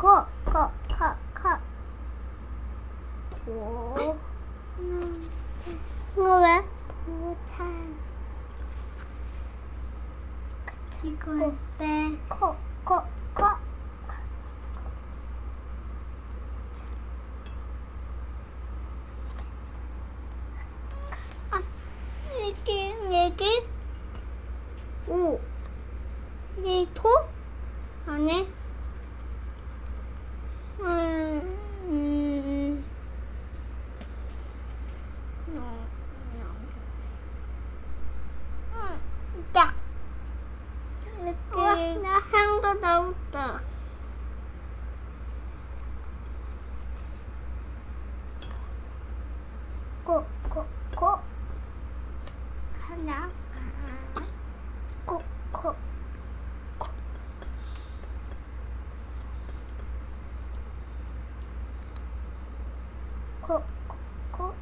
컷. 고. 이거 왜? 부찬. 이걸 빼. 코, 코, 코. 여기. 오. 이게 토? 아니. 음, 음. 음, 음, 딱. 이렇게. 나 한거 나왔다. 고, 고, 고. 하나. 고, 고. 코, 코, 코.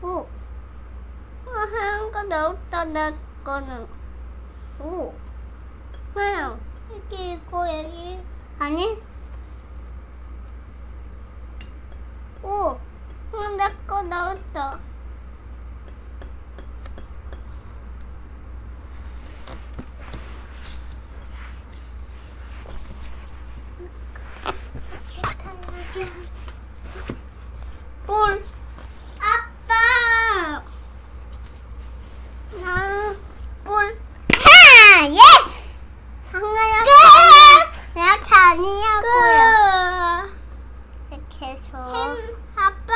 오. 아, 하얀 거 나왔다, 내 거는. 오. 하얀. 여기 있고, 여기. 아니? 오. 어, 내거 나왔다. 볼. 아빠. 나 볼. 하! 예! 한가야. 내가 다니냐고요. 이렇게 해서. 아빠.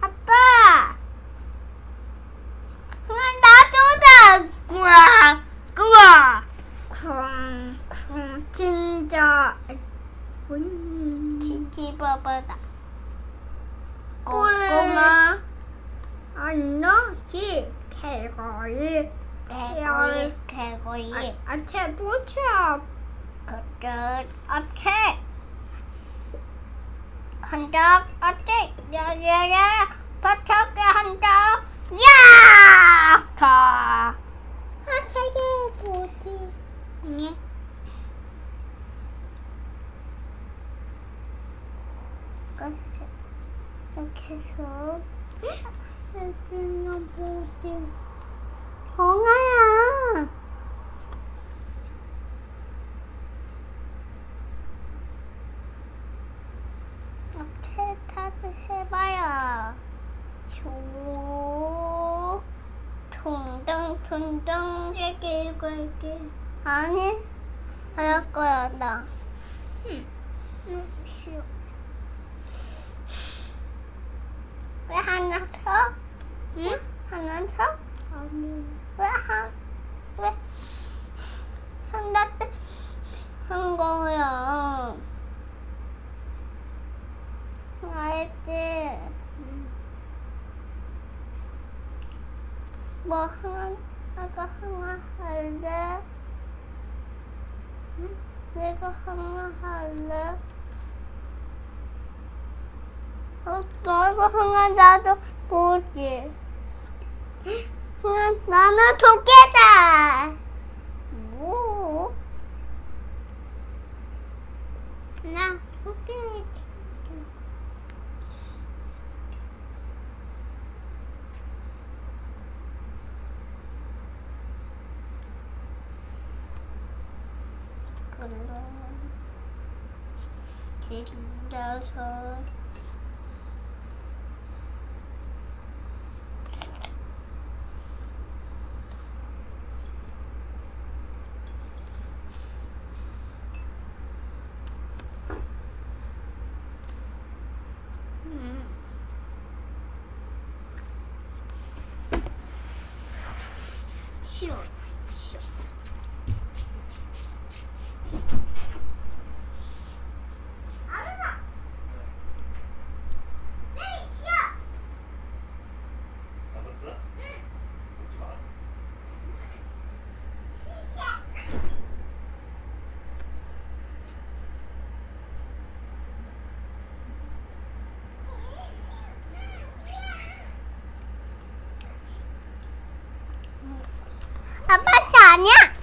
아빠. 그만 놔둬라. 꾸와. 꾸와. 쿵. 쿵. 진짜. 지지바바다. 꼬꼬마. 안녕시 개거이. 개거이. 개거이. 아체 부처. 그릇. 아체. 한적 아체. 야야야. 버터게 한적. 야! 가. 하세게 뭐지? 네. 이렇게 해서 여기는 뭐지? 정아야. 앞에 타드 해봐요. 조 동동 동동 이렇게 이거 이렇게. 아니 할 거야 나. 응. 응, 쉬워 왜 하나 쳐? 응? 쳐? 아니. 왜 한, 왜 한다 때한 거야? 알지? 뭐 하나, 내가 하나 할래? 응? 내가 하나 할래? 어, 너가 하나 나도 그냥 나는 도깨다. 뭐? 나 도깨지. 그럼 길러서 еще? 아니야?